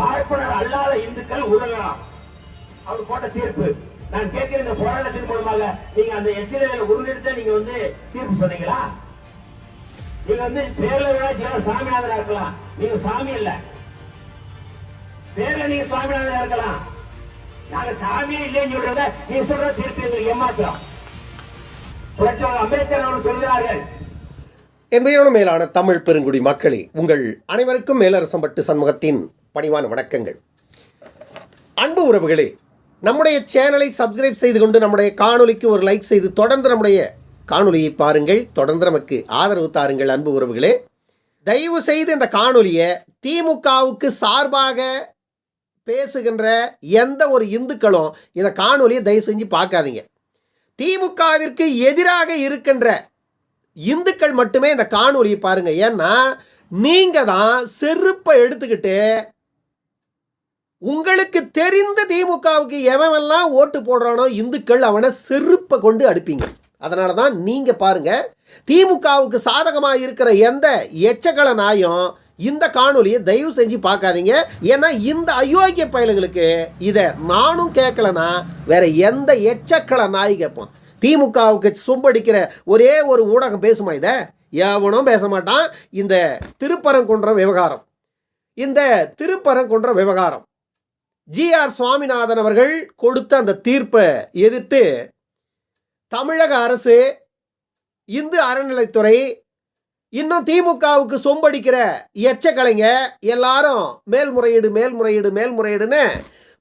பார்ப்பனர் அல்லாத இந்துக்கள் உதவலாம். அவர் போட்ட தீர்ப்பு. நான் கேட்கிற இந்த போராட்டத்தின் மூலமாக நீங்க அந்த எச்சரிக்கையில உருளெடுத்த நீங்க வந்து தீர்ப்பு சொன்னீங்களா? நீங்க வந்து பேர்ல விட ஜெய சாமிநாதனா இருக்கலாம். நீங்க சாமி இல்ல பேர்ல நீங்க சுவாமிநாதனா இருக்கலாம். நாங்க சாமியே இல்லைன்னு சொல்றத நீ சொல்ற தீர்ப்பு எங்களுக்கு ஏமாத்திரம். புரட்சியாளர் அம்பேத்கர் அவர்கள் சொல்கிறார்கள். என்பையோடு மேலான தமிழ் பெருங்குடி மக்களே உங்கள் அனைவருக்கும் மேலரசம்பட்டு சண்முகத்தின் பணிவான வணக்கங்கள். அன்பு உறவுகளே நம்முடைய சேனலை சப்ஸ்கிரைப் செய்து கொண்டு நம்முடைய காணொலிக்கு ஒரு லைக் செய்து தொடர்ந்து நம்முடைய காணொலியை பாருங்கள். தொடர்ந்து நமக்கு ஆதரவு தாருங்கள் அன்பு உறவுகளே. தயவு செய்து இந்த காணொலியை திமுகவுக்கு சார்பாக பேசுகின்ற எந்த ஒரு இந்துக்களும் இந்த காணொலியை தயவு செஞ்சு பார்க்காதீங்க. திமுகவிற்கு எதிராக இருக்கின்ற இந்துக்கள் மட்டுமே இந்த காணொலியை பாருங்கள் ஏன்னா நீங்கள் தான் செருப்பை எடுத்துக்கிட்டு உங்களுக்கு தெரிந்த திமுகவுக்கு எவனெல்லாம் ஓட்டு போடுறானோ இந்துக்கள் அவனை செருப்பை கொண்டு அடிப்பீங்க. அதனால தான் நீங்கள் பாருங்கள் திமுகவுக்கு சாதகமாக இருக்கிற எந்த எச்சக்கல நாயும் இந்த காணொலியை தயவு செஞ்சு பார்க்காதீங்க. ஏன்னா இந்த அயோக்கிய பயலுங்களுக்கு இதை நானும் கேட்கலனா வேற எந்த எச்சக்கல நாய் கேட்பான் திமுகவுக்கு சும்படிக்கிற ஒரே ஒரு ஊடகம் பேசுமா இதை? எவனும் பேச மாட்டான். இந்த திருப்பரங்குன்ற விவகாரம். இந்த திருப்பரங்குன்ற விவகாரம். ஜிஆர் சுவாமிநாதன் அவர்கள் கொடுத்த அந்த தீர்ப்பை எதிர்த்து தமிழக அரசு இந்து அறநிலைத்துறை இன்னும் திமுகவுக்கு சொம்படிக்கிற எச்சக்கலைங்க எல்லாரும் மேல்முறையீடு மேல்முறையீடு மேல்முறையீடுன்னு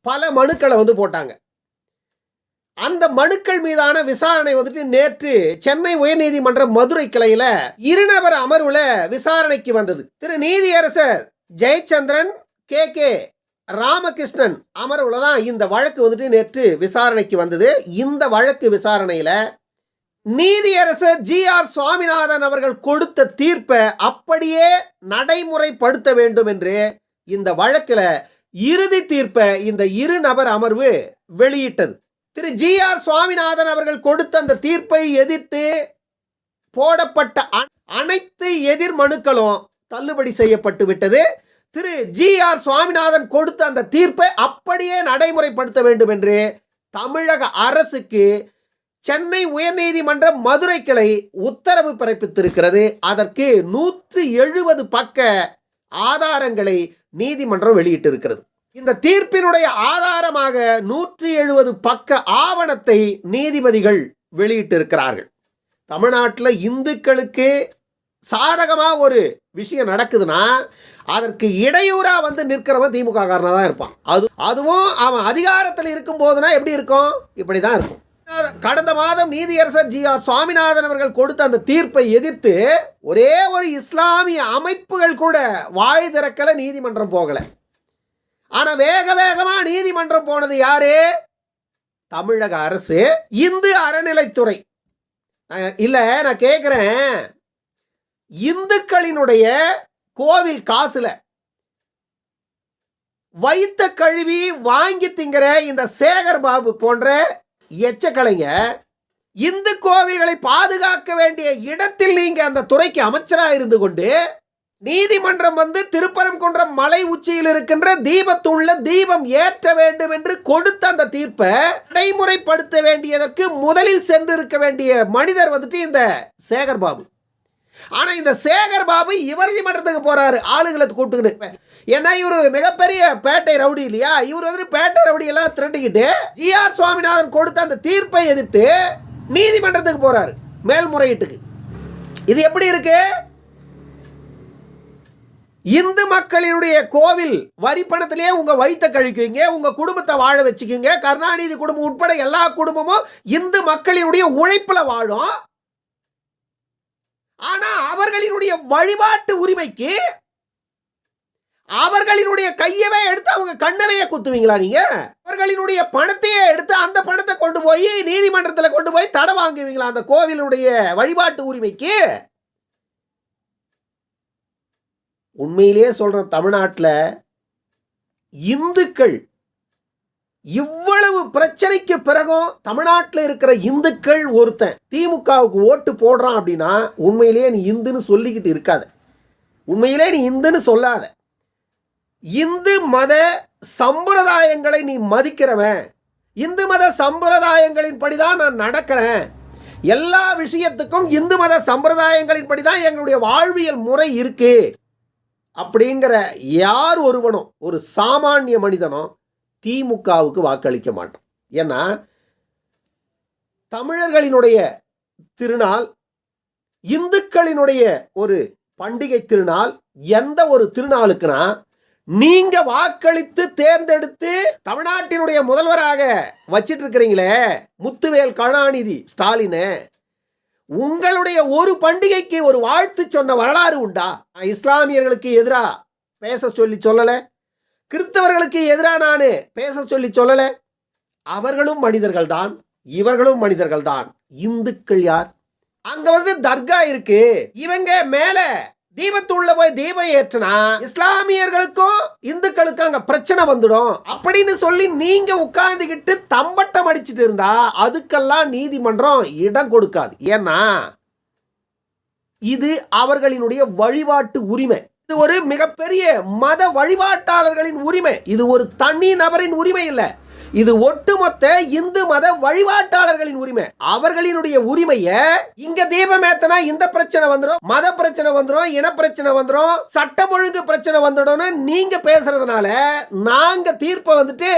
பல மனுக்களை வந்து போட்டாங்க. அந்த மனுக்கள் மீதான விசாரணை வந்துட்டு நேற்று சென்னை உயர்நீதிமன்ற மதுரை கிளையில இருநபர் அமர்வுல விசாரணைக்கு வந்தது. திரு நீதியரசர் ஜெயச்சந்திரன் கே கே ராமகிருஷ்ணன் அமர்வுல தான் இந்த வழக்கு வந்துட்டு நேற்று விசாரணைக்கு வந்தது. இந்த வழக்கு விசாரணையில் நீதியரசர் ஜி ஆர் சுவாமிநாதன் அவர்கள் கொடுத்த தீர்ப்பை அப்படியே நடைமுறைப்படுத்த வேண்டும் என்று இந்த வழக்கில் இறுதி தீர்ப்பை இந்த இரு நபர் அமர்வு வெளியிட்டது. திரு ஜி ஆர் சுவாமிநாதன் அவர்கள் கொடுத்த அந்த தீர்ப்பை எதிர்த்து போடப்பட்ட அ- அனைத்து எதிர் மனுக்களும் தள்ளுபடி செய்யப்பட்டு விட்டது. திரு ஜி ஆர் சுவாமிநாதன் கொடுத்த அந்த தீர்ப்பை அப்படியே நடைமுறைப்படுத்த வேண்டும் என்று தமிழக அரசுக்கு சென்னை உயர்நீதிமன்ற மதுரை கிளை உத்தரவு பிறப்பித்திருக்கிறது. அதற்கு நூற்று எழுபது பக்க ஆதாரங்களை நீதிமன்றம் வெளியிட்டிருக்கிறது. இந்த தீர்ப்பினுடைய ஆதாரமாக நூற்றி எழுபது பக்க ஆவணத்தை நீதிபதிகள் வெளியிட்டிருக்கிறார்கள். தமிழ்நாட்டில் இந்துக்களுக்கு சாதகமாக ஒரு விஷயம் நடக்குதுன்னா அதற்கு இடையூறாக வந்து நிற்கிறவன் திமுக காரனாக தான் இருப்பான். அது அதுவும் அவன் அதிகாரத்தில் இருக்கும் போதுனா எப்படி இருக்கும்? இப்படி தான் இருக்கும். கடந்த மாதம் நீதியரசர் ஜி ஆர் சுவாமிநாதன் அவர்கள் கொடுத்த அந்த தீர்ப்பை எதிர்த்து ஒரே ஒரு இஸ்லாமிய அமைப்புகள் கூட வாய் திறக்கல நீதிமன்றம் போகல. ஆனா வேக வேகமா நீதிமன்றம் போனது யாரு? தமிழக அரசு இந்து அறநிலைத்துறை. இல்லை இல்ல நான் கேட்குறேன் இந்துக்களினுடைய கோவில் காசுல. வைத்த கழுவி வாங்கி திங்கிற இந்த சேகர் பாபு போன்ற எச்சக்கலைங்க இந்து கோவில்களை பாதுகாக்க வேண்டிய இடத்தில் நீங்க அந்த துறைக்கு அமைச்சராக இருந்து கொண்டு நீதிமன்றம் வந்து திருப்பரங்குன்றம் மலை உச்சியில் இருக்கின்ற தீபத்துள்ள தீபம் ஏற்ற வேண்டும் என்று கொடுத்த அந்த தீர்ப்பை நடைமுறைப்படுத்த வேண்டியதற்கு முதலில் சென்றிருக்க வேண்டிய மனிதர் வந்துட்டு இந்த சேகர் பாபு. ஆனால் இந்த சேகர் பாபு இவர் மன்றத்துக்கு போறாரு. ஆளுகளை கூப்பிட்டுக்கிட்டு ஏன்னா இவரு மிகப்பெரிய பேட்டை ரவுடி இல்லையா? இவர் வந்து பேட்டை ரவுடி எல்லாம் திரட்டிக்கிட்டு ஜி ஆர் சுவாமிநாதன் கொடுத்த அந்த தீர்ப்பை எதிர்த்து நீதிமன்றத்துக்கு போறாரு. மேல்முறையீட்டுக்கு. இது எப்படி இருக்கு? இந்து மக்களினுடைய கோவில் வரி பணத்திலேயே உங்க வயிற்ற கழிக்குவீங்க உங்க குடும்பத்தை வாழ வச்சுக்கீங்க கருணாநிதி குடும்பம் உட்பட எல்லா குடும்பமும் இந்து மக்களினுடைய உழைப்புல வாழும். அவர்களினுடைய வழிபாட்டு உரிமைக்கு அவர்களினுடைய கையவே எடுத்து அவங்க கண்ணவையே குத்துவீங்களா நீங்க? அவர்களினுடைய பணத்தையே எடுத்து அந்த பணத்தை கொண்டு போய் நீதிமன்றத்தில் கொண்டு போய் தடை வாங்குவீங்களா அந்த கோவிலுடைய வழிபாட்டு உரிமைக்கு? உண்மையிலேயே சொல்றேன் தமிழ்நாட்டில் இந்துக்கள் இவ்வளவு பிரச்சனைக்கு பிறகும் தமிழ்நாட்டில் இருக்கிற இந்துக்கள் ஒருத்தன் திமுகவுக்கு ஓட்டு போடுறான் அப்படின்னா உண்மையிலேயே நீ இந்துன்னு சொல்லிக்கிட்டு இருக்காத. உண்மையிலே நீ இந்துன்னு சொல்லாத. இந்து மத சம்பிரதாயங்களை நீ மதிக்கிறவன். இந்து மத சம்பிரதாயங்களின் படிதான் நான் நடக்கிறேன். எல்லா விஷயத்துக்கும் இந்து மத சம்பிரதாயங்களின் படிதான் எங்களுடைய வாழ்வியல் முறை இருக்கு. அப்படிங்கிற யார் ஒருவனும் ஒரு சாமானிய மனிதனும் திமுகவுக்கு வாக்களிக்க மாட்டோம். ஏன்னா தமிழர்களினுடைய திருநாள் இந்துக்களினுடைய ஒரு பண்டிகை திருநாள் எந்த ஒரு திருநாளுக்குனா நீங்க வாக்களித்து தேர்ந்தெடுத்து தமிழ்நாட்டினுடைய முதல்வராக வச்சிட்டு இருக்கிறீங்களே முத்துவேல் கருணாநிதி ஸ்டாலினு உங்களுடைய ஒரு பண்டிகைக்கு ஒரு வாழ்த்து சொன்ன வரலாறு உண்டா? நான் இஸ்லாமியர்களுக்கு எதிராக பேச சொல்லி சொல்லலை? கிறிஸ்தவர்களுக்கு எதிராக நானு பேச சொல்லி சொல்லலை. அவர்களும் மனிதர்கள் தான் இவர்களும் மனிதர்கள் தான் இந்துக்கள் யார்? அங்க வந்து தர்கா இருக்கு. இவங்க மேல தீபத்துள்ள போய் தீபம் ஏற்றினா இஸ்லாமியர்களுக்கும் இந்துக்களுக்கும் அங்க பிரச்சனை வந்துடும். அப்படின்னு சொல்லி நீங்க உட்கார்ந்துகிட்டு தம்பட்டம் அடிச்சிட்டு இருந்தா அதுக்கெல்லாம் நீதிமன்றம் இடம் கொடுக்காது. ஏன்னா இது அவர்களினுடைய வழிபாட்டு உரிமை. இது ஒரு மிகப்பெரிய மத வழிபாட்டாளர்களின் உரிமை. இது ஒரு தனி நபரின் உரிமை இல்ல. இது ஒட்டுமொத்த இந்து மத வழிபாட்டாளர்களின் உரிமை. அவர்களினுடைய உரிமைய இங்க தீபம் ஏத்தனா இந்த பிரச்சனை வந்துடும் மத பிரச்சனை வந்துடும் இன பிரச்சனை வந்துடும் சட்டம் ஒழுங்கு பிரச்சனை வந்துடும்னு நீங்க பேசுறதுனால நாங்க தீர்ப்பை வந்துட்டு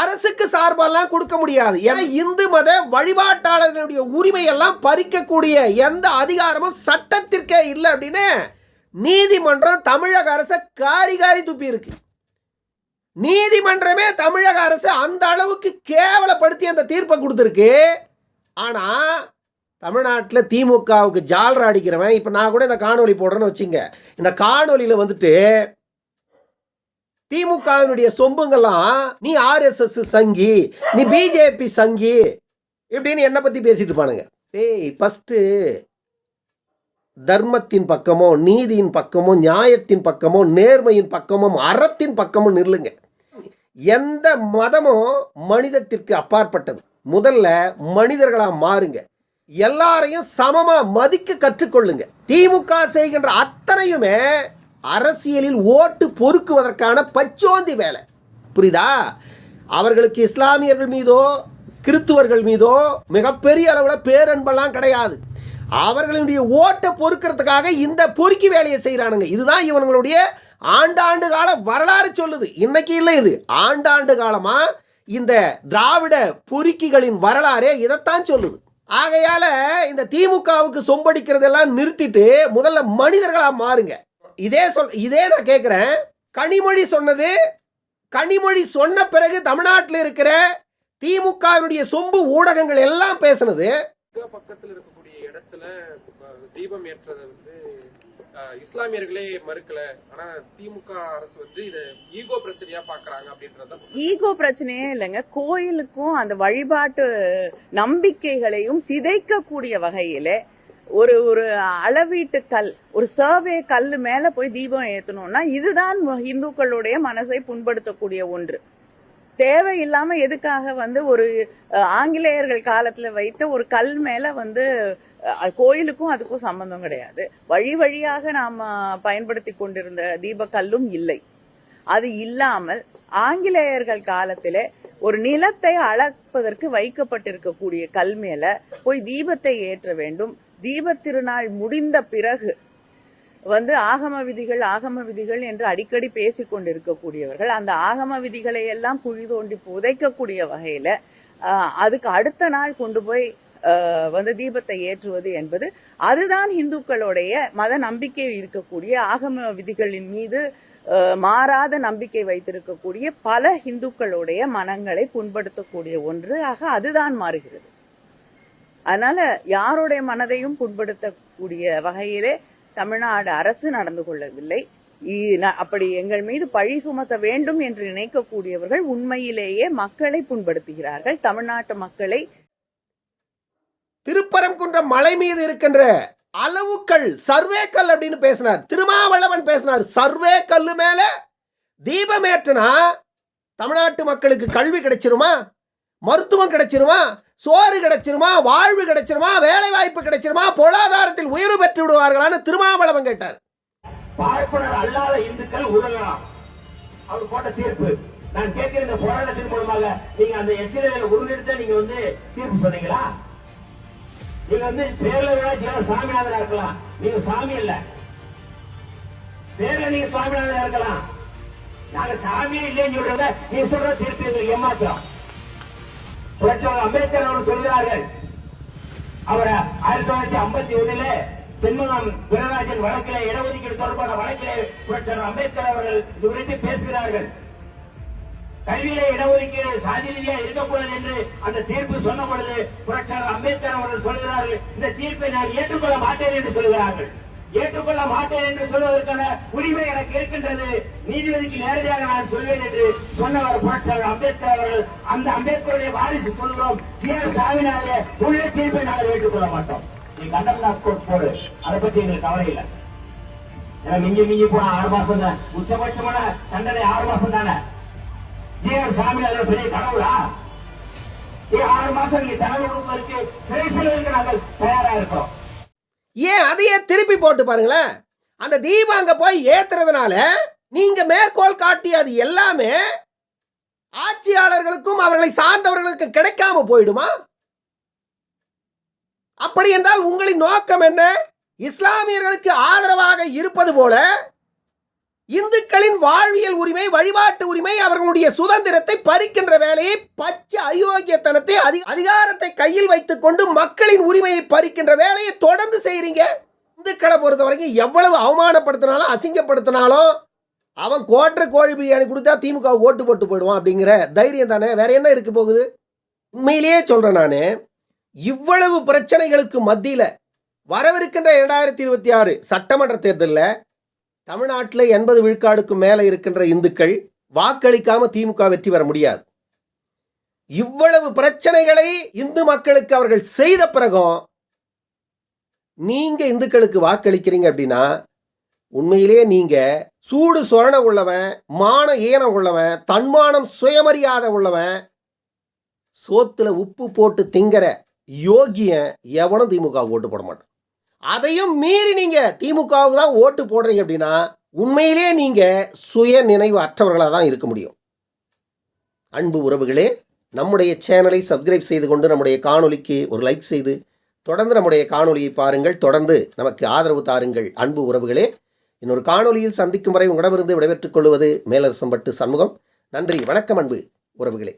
அரசுக்கு சார்பெல்லாம் கொடுக்க முடியாது. ஏன்னா இந்து மத வழிபாட்டாளர்களுடைய உரிமையெல்லாம் பறிக்கக்கூடிய எந்த அதிகாரமும் சட்டத்திற்கே இல்லை அப்படின்னு நீதிமன்றம் தமிழக அரசை காரி காரி துப்பி இருக்கு நீதிமன்றமே தமிழக அரசு அந்த அளவுக்கு கேவலப்படுத்தி அந்த தீர்ப்பை கொடுத்துருக்கு. ஆனால் தமிழ்நாட்டில் திமுகவுக்கு ஜால்ரா அடிக்கிறவன் இப்போ நான் கூட இந்த காணொலி போடுறேன்னு வச்சுங்க. இந்த காணொலியில் வந்துட்டு திமுகவினுடைய சொம்புங்கெல்லாம் நீ ஆர்எஸ்எஸ் சங்கி நீ பிஜேபி சங்கி இப்படின்னு என்னை பற்றி பேசிட்டு இருப்பானுங்க. டேய் ஃபஸ்ட்டு தர்மத்தின் பக்கமோ நீதியின் பக்கமோ நியாயத்தின் பக்கமோ நேர்மையின் பக்கமும் அறத்தின் பக்கமும் நில்லுங்க. எந்த மதமும் மனிதத்திற்கு அப்பாற்பட்டது. முதல்ல மனிதர்களாக மாறுங்க. எல்லாரையும் சமமாக மதிக்க கற்றுக்கொள்ளுங்க. திமுக செய்கின்ற அத்தனையுமே அரசியலில் ஓட்டு பொறுக்குவதற்கான பச்சோந்தி வேலை. புரியுதா? அவர்களுக்கு இஸ்லாமியர்கள் மீதோ கிறித்துவர்கள் மீதோ மிகப்பெரிய அளவில் பேரன்பெல்லாம் கிடையாது. அவர்களுடைய ஓட்டை பொறுக்கிறதுக்காக இந்த பொறுக்கி வேலையை செய்கிறானுங்க இதுதான் இவங்களுடைய ஆண்டாண்டு கால வரலாறு சொல்லுது. இன்னைக்கு இல்லை இது. ஆண்டாண்டு காலமா இந்த திராவிட பொறுக்கிகளின் வரலாறே இதைத்தான் சொல்லுது. ஆகையால இந்த திமுகவுக்கு சொம்படிக்கிறதெல்லாம் நிறுத்திட்டு முதல்ல மனிதர்களாக மாறுங்க. இதே சொல் இதே நான் கேட்குறேன் கனிமொழி சொன்னது கனிமொழி சொன்ன பிறகு தமிழ்நாட்டில் இருக்கிற திமுகவினுடைய சொம்பு ஊடகங்கள் எல்லாம் பேசுனது. பக்கத்தில் இருக்கும் இடத்துல தீபம் ஏற்றதை வந்து இஸ்லாமியர்களே மறுக்கல. ஆனா திமுக அரசு வந்து இத ஈகோ பிரச்சனையா பாக்குறாங்க அப்படின்றத ஈகோ பிரச்சனையே இல்லைங்க. கோயிலுக்கும் அந்த வழிபாட்டு நம்பிக்கைகளையும் சிதைக்கக்கூடிய வகையில ஒரு ஒரு அளவீட்டு கல் ஒரு சர்வே கல் மேல போய் தீபம் ஏத்தணும்னா இதுதான் இந்துக்களுடைய மனசை புண்படுத்தக்கூடிய ஒன்று. தேவையில்லாம எதுக்காக வந்து ஒரு ஆங்கிலேயர்கள் காலத்துல வைத்த ஒரு கல் மேல வந்து கோயிலுக்கும் அதுக்கும் சம்பந்தம் கிடையாது. வழி வழியாக நாம பயன்படுத்தி கொண்டிருந்த தீபக்கல்லும் இல்லை. அது இல்லாமல் ஆங்கிலேயர்கள் காலத்திலே ஒரு நிலத்தை அளப்பதற்கு வைக்கப்பட்டிருக்கக்கூடிய கல் மேல போய் தீபத்தை ஏற்ற வேண்டும். தீப திருநாள் முடிந்த பிறகு வந்து ஆகம விதிகள் ஆகம விதிகள் என்று அடிக்கடி பேசிக் கொண்டிருக்கக்கூடியவர்கள் அந்த ஆகம விதிகளை எல்லாம் குழி தோண்டி புதைக்கக்கூடிய வகையில ஆஹ், அதுக்கு அடுத்த நாள் கொண்டு போய் வந்து தீபத்தை ஏற்றுவது என்பது அதுதான் இந்துக்களுடைய மத நம்பிக்கை இருக்கக்கூடிய ஆகம விதிகளின் மீது மாறாத நம்பிக்கை வைத்திருக்கக்கூடிய பல இந்துக்களுடைய மனங்களை புண்படுத்தக்கூடிய ஒன்று ஆக அதுதான் மாறுகிறது. அதனால யாருடைய மனதையும் புண்படுத்தக்கூடிய வகையிலே தமிழ்நாடு அரசு நடந்து கொள்ளவில்லை. அப்படி எங்கள் மீது பழி சுமத்த வேண்டும் என்று நினைக்கக்கூடியவர்கள் உண்மையிலேயே மக்களை புண்படுத்துகிறார்கள். தமிழ்நாட்டு மக்களை திருப்பரங்குன்றம் மலை மீது இருக்கின்ற அளவுக்கல் சர்வே கல் அப்படின்னு பேசினார். திருமாவளவன் பேசினார். சர்வே கல்லு மேல தீபம் ஏற்றினா தமிழ்நாட்டு மக்களுக்கு கல்வி கிடைச்சிருமா? மருத்துவம் கிடைச்சிருமா? சோறு கிடைச்சிருமா? வாழ்வு கிடைச்சிருமா? வேலை வாய்ப்பு கிடைச்சிருமா? பொருளாதாரத்தில் உயர்வு பெற்று விடுவார்களான்னு திருமாவளவன் கேட்டார். பார்ப்பனர் அல்லாத இந்துக்கள் உதவலாம் அவர் போட்ட தீர்ப்பு. நான் கேட்கிற இந்த போராட்டத்தின் மூலமாக நீங்க அந்த எச்சரிக்கையில உருண்டெடுத்த நீங்க வந்து தீர்ப்பு சொன்னீங்களா? நீங்க வந்து பேர்ல விட சாமிநாதனா இருக்கலாம். நீங்க சாமி இல்ல. பேர்ல நீங்க சுவாமிநாதனா இருக்கலாம். நாங்க சாமியே இல்லைன்னு சொல்றத நீ சொல்ற தீர்ப்பு எங்களுக்கு ஏமாத்திரம் புரட்சியாளர் அம்பேத்கர் அவர்கள் சொல்கிறார்கள். அவரை ஆயிரத்தி தொள்ளாயிரத்தி ஐம்பத்தி ஒண்ணுல செண்பகம் துரராஜன் வழக்கிலே இடஒதுக்கீடு தொடர்பான வழக்கிலே புரட்சியாளர் அம்பேத்கர் அவர்கள் இது குறித்து பேசுகிறார்கள். கல்வியில இடஒதுக்கீடு சாதி ரீதியா இருக்கக்கூடாது என்று அந்த தீர்ப்பு சொன்ன பொழுது புரட்சியாளர் அம்பேத்கர் அவர்கள் சொல்கிறார்கள் இந்த தீர்ப்பை நான் ஏற்றுக்கொள்ள மாட்டேன் என்று சொல்கிறார்கள். ஏற்றுக்கொள்ள மாட்டேன் என்று சொல்வதற்கான உரிமை எனக்கு இருக்கின்றது. நீதிபதிக்கு நேரடியாக நான் சொல்வேன் என்று சொன்னவர் புரட்சியாளர் அம்பேத்கர் அவர்கள். அந்த அம்பேத்கருடைய வாரிசு சொல்கிறோம் சி ஆர் உள்ள தீர்ப்பை நாங்கள் ஏற்றுக்கொள்ள மாட்டோம். நீ கண்டம்நாத் கோர்ட் போடு. அதை பத்தி எங்களுக்கு கவலை இல்லை. ஏன்னா மிஞ்சி மிஞ்சி போன ஆறு மாசம் தான் உச்சபட்சமான தண்டனை ஆறு மாசம் தானே ஏன் சாமி அது பெரிய கடவுளா? ஏன் ஆறு மாசம் நீங்க தண்டனை கொடுப்பதற்கு சிறை இருக்க நாங்கள் தயாரா இருக்கிறோம் ஏன் அதையே திருப்பி போட்டு பாருங்களேன். அந்த தீபம் அங்க போய் ஏத்துறதுனால நீங்க மேற்கோள் காட்டிய அது எல்லாமே ஆட்சியாளர்களுக்கும் அவர்களை சார்ந்தவர்களுக்கும் கிடைக்காம போயிடுமா? அப்படி என்றால் உங்களின் நோக்கம் என்ன? இஸ்லாமியர்களுக்கு ஆதரவாக இருப்பது போல இந்துக்களின் வாழ்வியல் உரிமை வழிபாட்டு உரிமை அவர்களுடைய சுதந்திரத்தை பறிக்கின்ற வேலையை பச்சை அயோக்கியத்தனத்தை அதி- அதிகாரத்தை கையில் வைத்துக் கொண்டு மக்களின் உரிமையை பறிக்கின்ற வேலையை தொடர்ந்து செய்கிறீங்க இந்துக்களை பொறுத்த வரைக்கும் எவ்வளவு அவமானப்படுத்தினாலும் அசிங்கப்படுத்தினாலும் அவன் கோட்டை கோழி பிரியாணி கொடுத்தா திமுக ஓட்டு போட்டு போயிடுவான் அப்படிங்கிற தைரியம் தானே. வேற என்ன இருக்கு போகுது? உண்மையிலேயே சொல்றேன் நான். இவ்வளவு பிரச்சனைகளுக்கு மத்தியில் வரவிருக்கின்ற இரண்டாயிரத்தி இருபத்தி ஆறு சட்டமன்ற தேர்தலில் தமிழ்நாட்டில் எண்பது விழுக்காடுக்கு மேலே இருக்கின்ற இந்துக்கள் வாக்களிக்காம திமுக வெற்றி பெற முடியாது. இவ்வளவு பிரச்சனைகளை இந்து மக்களுக்கு அவர்கள் செய்த பிறகும் நீங்க இந்துக்களுக்கு வாக்களிக்கிறீங்க அப்படின்னா உண்மையிலேயே நீங்க சூடு சொரண உள்ளவன் மான ஏன உள்ளவன் தன்மானம் சுயமரியாதை உள்ளவன் சோத்துல உப்பு போட்டு திங்கிற யோகியன் எவனும் திமுக ஓட்டு போட மாட்டான். அதையும் மீறி நீங்க திமுகவுக்கு தான் ஓட்டு போடுறீங்க அப்படின்னா உண்மையிலே நீங்க சுய நினைவு அற்றவர்களாக தான் இருக்க முடியும். அன்பு உறவுகளே நம்முடைய சேனலை சப்ஸ்கிரைப் செய்து கொண்டு நம்முடைய காணொலிக்கு ஒரு லைக் செய்து தொடர்ந்து நம்முடைய காணொலியை பாருங்கள். தொடர்ந்து நமக்கு ஆதரவு தாருங்கள். அன்பு உறவுகளே இன்னொரு காணொலியில் சந்திக்கும் வரை உங்களிடமிருந்து விடைபெற்றுக் கொள்வது மேலரசம்பட்டு சண்முகம். நன்றி வணக்கம் அன்பு உறவுகளே.